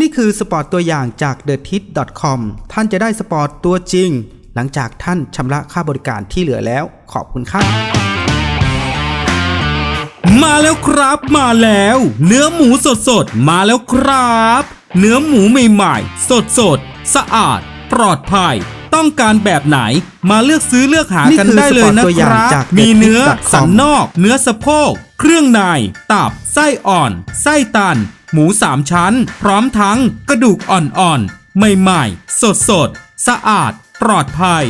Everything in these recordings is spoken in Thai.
นี่คือสปอร์ตตัวอย่างจาก t h e t i t c o m ท่านจะได้สปอร์ตตัวจริง หลังจากท่านชำระค่าบริการที่เหลือแล้ว ขอบคุณครับมาแล้วครับมาแล้ว เนื้อหมูสดสดๆมาแล้วครับ เนื้อหมูใหม่ๆสดสดๆสะอาด ปลอดภัย ต้องการแบบไหน มาเลือกซื้อเลือกหากันนี่คือได้เลยนะสปอร์ตตัวอคย่างรับจากมีเนื้อ TheTip.com สันนอก เนื้อสะโพก เครื่องใน ตับ ไส้อ่อน ไส้ตัน หมูสามชั้น พร้อมทั้งกระดูกอ่อนๆ ใหม่ๆ สดสดๆสะอาด ปลอดภัย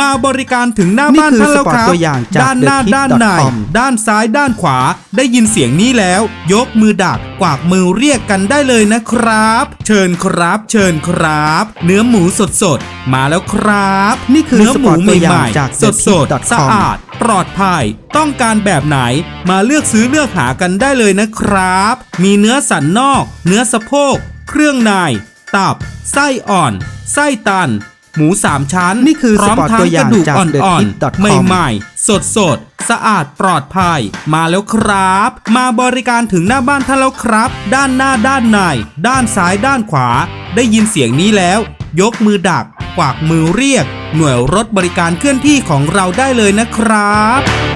มาบริการถึงหน้านี่บ้านคือท่านแล้วสปอร์คตรับตัวอย่างจากด้านหน้า TheTip.com ด้านในด้านซ้ายด้านขวา ได้ยินเสียงนี้แล้ว ยกมือดักกวากมือเรียกกันได้เลยนะครับ เชิญครับ เชิญครับ เนื้อหมูสดสดๆมาแล้วครับ นี่คือเนื้อหมูสปอร์ตตัวอย่างใหม่จากๆสดสด TheTip.com สะอาด ปลอดภัย ต้องการแบบไหนมาเลือกซื้อเลือกหากันได้เลยนะครับ มีเนื้อสันนอก เนื้อสะโพก เครื่องใน ตับ ไส้อ่อน ไส้ตัน หมูสามชั้นนี่คือพร้อมสปอร์ตทั้ตัวงอกย่างระดูกจากอ่อน TheTip.com ๆใหม่ๆ สดสดๆสะอาดปลอดภัย มาแล้วครับ มาบริการถึงหน้าบ้านท่านแล้วครับ ด้านหน้าด้านใน ด้านซ้ายด้านขวา ได้ยินเสียงนี้แล้ว ยกมือดัก กวากมือเรียก หน่วยรถบริการเคลื่อนที่ของเราได้เลยนะครับ